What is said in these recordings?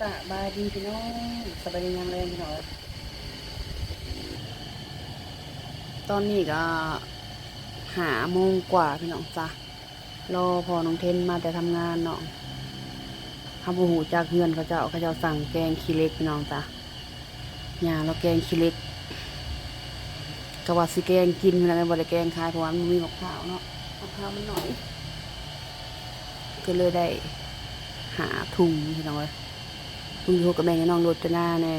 สบายดีพี่น้องสบายดียังแรงพี่น้องตอนนี้ก็หาโมงกว่าพี่น้องจ้ะรอพอน้องเทนมาแต่ทำงานเนาะทำบูหูจากเงินเขาเจ้าเขาเจ้าสั่งแกงขี้เล็กพี่น้องจ้ะยาเราแกงขี้เล็กก็ว่าสิแกงกินพี่น้องบ่ได้แกงขายเพราะว่ามันมีมะพร้าวเนาะมะพร้าวมันหน่อย ก็เลยได้หาถุงพี่น้องเอ้ย ถุงโยกับแม่กับน้องโรจนาแน่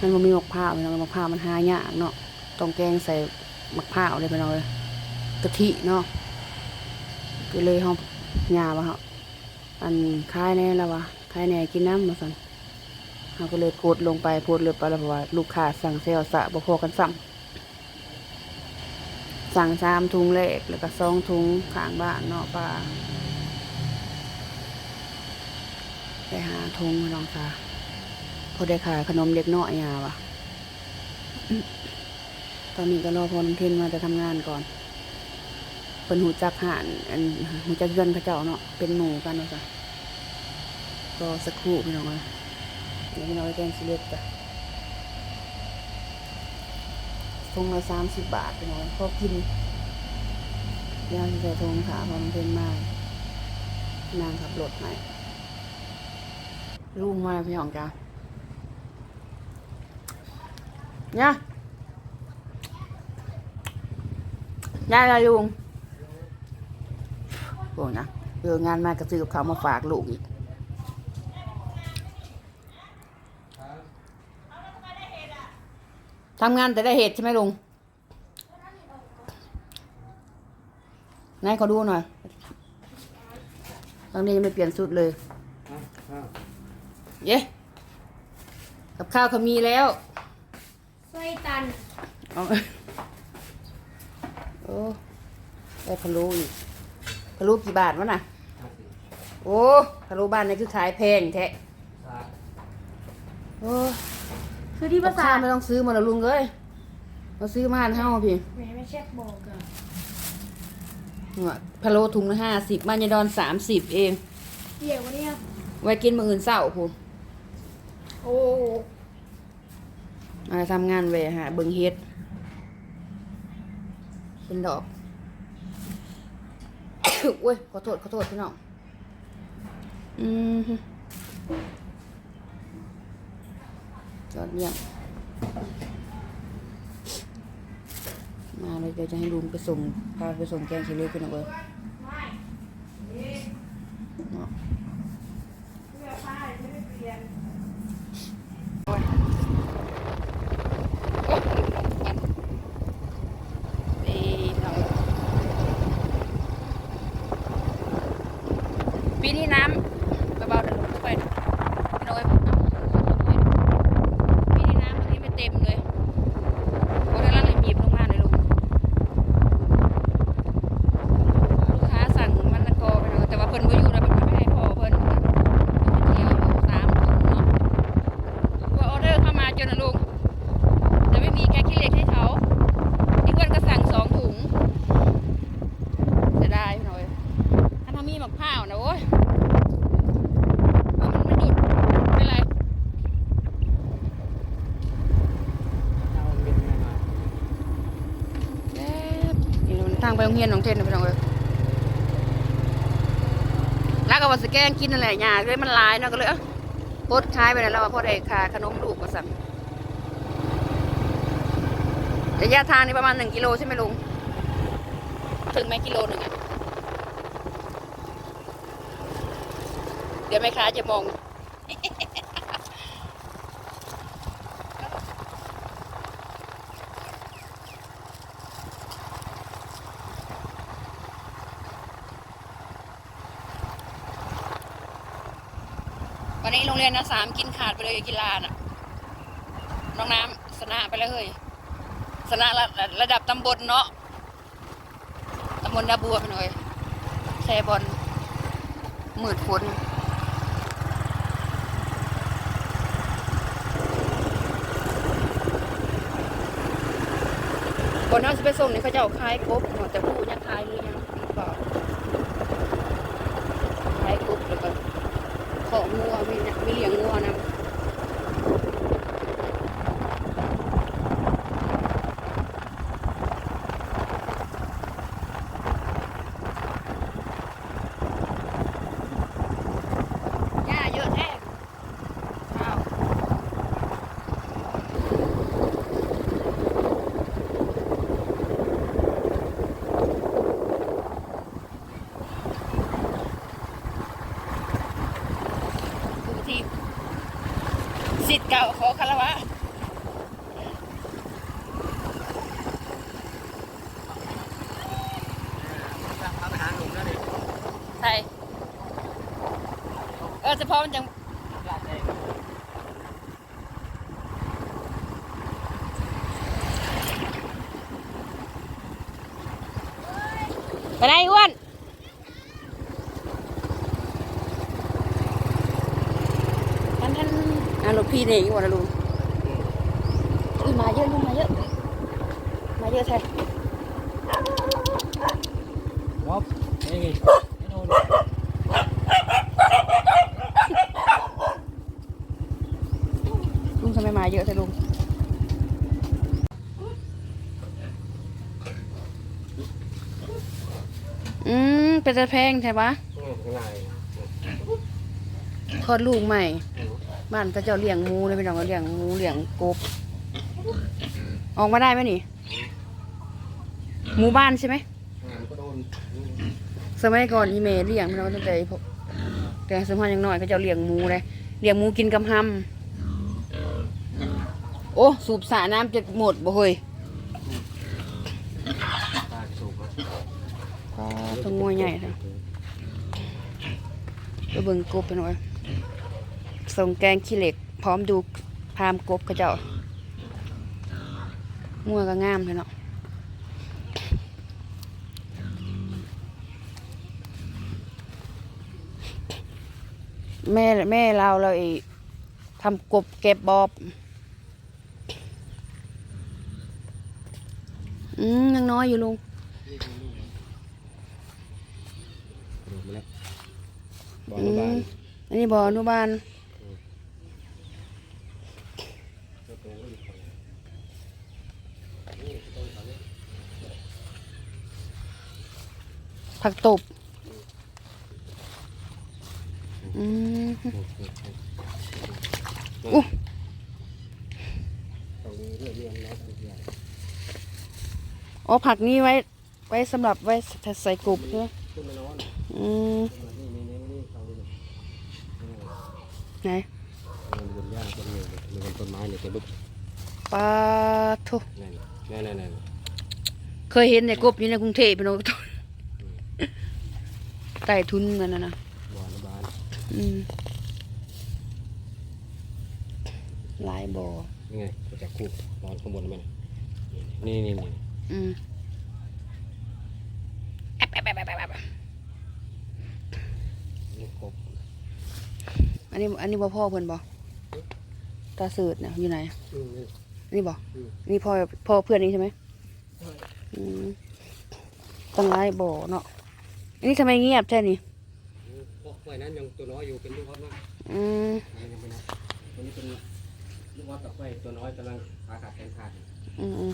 มันบ่มีมะพร้าวพี่น้องมะพร้าวมันหายากเนาะต้องแกงใส่มะพร้าวเลยพี่น้องเอ้ยกะทิเนาะก็เลยเฮาหยาว่าเฮาอันคายแน่แล้ววะคายแน่กินน้ำมาสั่นเฮาก็เลยโพดลงไปโพดเลยไปแล้วเพราะว่าลูกค้าสั่งเซลสะบ่พอกันซ้ำสั่งสามถุงแรกแล้วก็สองถุงข้างบ้านเนาะป้า ไปหาทงมาลองตาพอได้ขายขนมเล็กน้อยยาวะตอนนี้ก็รอพอนเทนมาจะทำงานก่อนเป็นหูจักหานอันหูจักเงินเขาเจ้าเนาะเป็นหนูกันเนาะจ้ะก็สักครู่พี่น้องเลยเดี๋ยวพี่น้องไปแกงซีเล็กจ้ะทงละสามสิบบาทพี่น้องพอกินย่างที่ใส่ทงขาพอน้ำเทนมานางขับรถให้ ลุงมาพี่ของจ้าเนี่ยได้อะไรลุงโอ้นะเอองานมากระซื้อกับเขามาฝากลูกอีกทำงานแต่ได้เหตุใช่ไหมลุงนายเขาดูหน่อย ตอนนี้ยังไม่เปลี่ยนสุดเลย เย้กับข้าวเขามีแล้วไส้ตันเอาโอ้ได้พะโล้อีกพะโล้กี่บาทวะน่ะ โอ้พะโล้บ้านนี่คือขายแพงแท้โอ้คือที่ภาภาษาษาไม่ต้องซื้อมาแล้วลุงเอ้ยมาซื้อมาให้เฮาพี่แม่ไม่เช็คบอกอะเนี่ยพะโล้ถุงละห้าสิบมันยาดอนสามสิบเองเดี๋ยววันเนี้ยไว้กินมื้ออื่นเช้าพูน โอ้มาทำงานเวหาเบิงเฮ็ด เป็นดอกอุ้ย ขอโทษ ขอโทษพี่น้อง อืมฮึยอดเยี่ยมมาเลยเดี๋ยวจะให้ลุงไปส่ง พาไปส่งแกงขี้เล็กพี่น้องเอ้ยเนาะนี่เราปีนี้น้ำเบาๆเดี๋ยวลงไปพี่น้องเอ้ยเอาปีนี้น้ำตรงนี้ไม่เต็มเลยโอ้ยแล้วเลยบีบลงมาเลยลุง ลูกค้าสั่งมันละกอไปเนาะแต่ว่าเพิ่นบ่อยู่แล้วเพิ่นก็ไม่ให้พ่อเพิ่นเพิ่นไปเที่ยวอยู่สามถุงเนาะว่าออเดอร์เข้ามาจนนะลุงแต่ไม่มีแก๊กขี้เหล็กให้เขาอีกวันก็สั่งสองถุงเสียดายพี่น้อยถ้าทำมีหมักข้าวนะโอ้ยเอามันไม่หยุดไม่เป็นไรแป๊บนี่มัน ทางไปโรงเรียนน้องเทนนะพี่น้องเอ้ยแล้วก็ว่าสแกงกินนั่นแหยาเลยมันลายเนาะก็เลยโพดขายไปแล้วเราว่าพอได้คาขนมลูกมาสั่งระยะทางนี่ประมาณหนึ่งกิโลใช่ไหมลุง ถึงไหมกิโลหนึ่งอะเดี๋ยวแม่ค้าจะมอง นนี้โรงเรียนนะสามกินขาดไปเลยกีฬาน่ะ น้องน้ำสนะไปแล้วเฮ้ยสนะระระดับตำบลเนาะตำบลดาบัวไปหน่อยแชบอลหมื่นคนบนนั้นจะไปส่งนี่เขาจะเอาคายกบเนาะแต่ผู้ยังคายหรือยังหรือเปล่าคายกบแล้วก็ของงัวมีเนี่ยมีเลี้ยงงัวนะหญ้าเยอะแท้อ้าว ผู้ที่ สิทธิ์เก่าขอคารวะใช่เออเฉพาะมันจังไปไหนอ้วนท่านอะหลวงพี่ เนี่ยอีกวันละลุงอุ้ยมาเยอะลุงมาเยอะ มาเยอะใช่วอบนี่ไงไอ้โน่นลุงทำไมมาเยอะใช่ลุงอืมเป็นจะแพงใช่ปะอืมข้างในคลอดลูกใหม่ บ้านพระเจ้าเลี้ยงหมูเลยพี่น้องก็เลี้ยงหมูเลี้ยงกบ ออกมาได้ไหมนี่หมู่บ้านใช่ไหมสมัยก่อนอีเมลเลี้ยงพี่น้องตั้งแต่แต่สมัยยังน้อยก็เจ้าเลี้ยงหมูเลยเลี้ยงหมูกินกำหำโอ้สูบสระน้ำจะหมดบ่เฮ้ยต้องงวยใหญ่เลยไปเบิ่งกบไปหน่อย ส่งแกงขี้เหล็ก พร้อมดูพามกบเขาเจ้างัวก็งามเลยเนาะแม่แม่เราเราไอ้ทำกบเก็บบอบ อืมยังน้อยอยู่ลุงดูมาแล้วบอลอืบามลอันนี้บออนุบาล แล้วตัวก็อยู่ฝั่งนี่ต้นเขาเนี่ย ผักตบ อืมอู้ตรงนี้เรื่องเรื่องน้อยตัวใหญ่อ๋อผักนี้ไว้ ไว้สำหรับไว้ใส่กบใช่ไหมขึ้นมานอนอืมขึ้นมานี่นี่นี่นี่ตรงนี้นี่ไหนมันเป็นหญ้าต้นนี้มันเป็นต้นไม้เนี่ยเป็นลูกปลาทุนั่นนั่นนั่นนั่นเคยเห็นในกบอยู่ในกรุงเทพเป็นโอ้ ตไต่ทุนกันนะนะบอลบาลอืมหลายบ่อนี่ไงมาจากคูบอลข้างบนมันนี่นี่นี่อืมแอบแอบแอบแอบแอบแอบนี่กบอันนี้ อันนี้บ่พ่อเพิ่นบ่ตาสืดเนี่ยอยู่ไหนอืมนี่นี่บ่อืมนี่พ่อพ่อเพื่อนนี้ใช่ไหมอืมตั้งหลายบ่อเนาะ อันนี้ทำไมเงียบแค่นี้พวกไว้นั้นยังตัวน้อยอยู่เป็นลูกวัดนะอืมยังไม่นับตัวนี้เป็นลูกวัดกับไว้ตัวน้อยกำลังขาขาดแขนขาดอืมอืม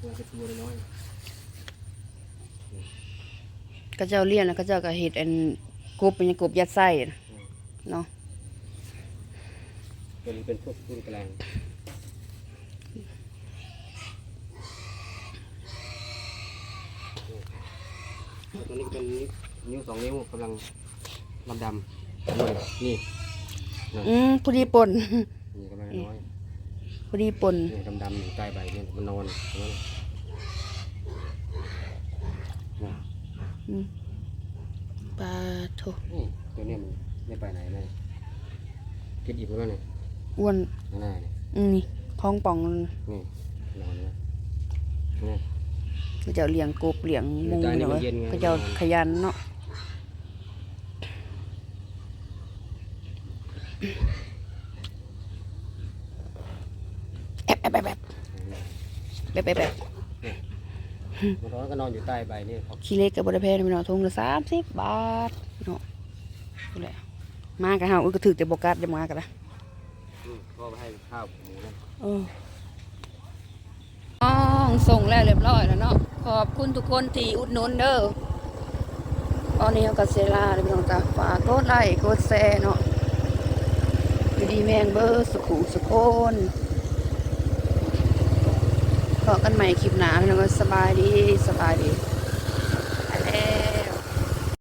ตัวเป็นตัวน้อยก็เจ้าเลี้ยงแล้วก็เจ้าก็เห็ดอันกบเป็นกบยัดไส้น่ะเนาะตัวนี้เป็นพวกรุ่นกลางตัวนี้เป็น นิ้วสองนิ้วกำลังดำดำนี่อืมพอดีป่นนี่กำลังน้อยพอดีป่นนี่ดำดำอยู่ใต้ใบนี่มันนอนตรงนั้นนะอืมปลาโถนี่ตัวเนี้ยมันไม่ไปไหนเลยกินอิ่มแล้วเนี่ยอ้วนข้างหน้าเนี่ยอืมนี่ท้องป่องมันนี่นอนแล้วนี่ก็เจ้าเลี้ยงกบเลี้ยงหมูใจนี่เนาะมันเย็นไงก็เจ้าขยันเนาะแอบแอบแอบแอบ แอบแอบแอบมันร้อนก็นอนอยู่ใต้ใบนี่ครับขี้เล็กกับบริเพณพี่น้องทงละสามสิบบาทเนาะนี่แหละมากับเฮาอุ้ยก็ถือแต่บกัดจะมากันละอืมก็ไปให้ข้าวหมูนั่นโอ้อ๋อส่งแล้วเรียบร้อยแล้วเนาะขอบคุณทุกคนที่อุดหนุนเด้อตอนนี้เราก็เซลาเลยพี่น้องจ้าฝากกดไลค์กดแชร์เนาะอยู่ดีแมงเบอร์สุขุสุขคนพ อกันใหม่คลิปหน้าพี่น้องก็สบายดีสบายดี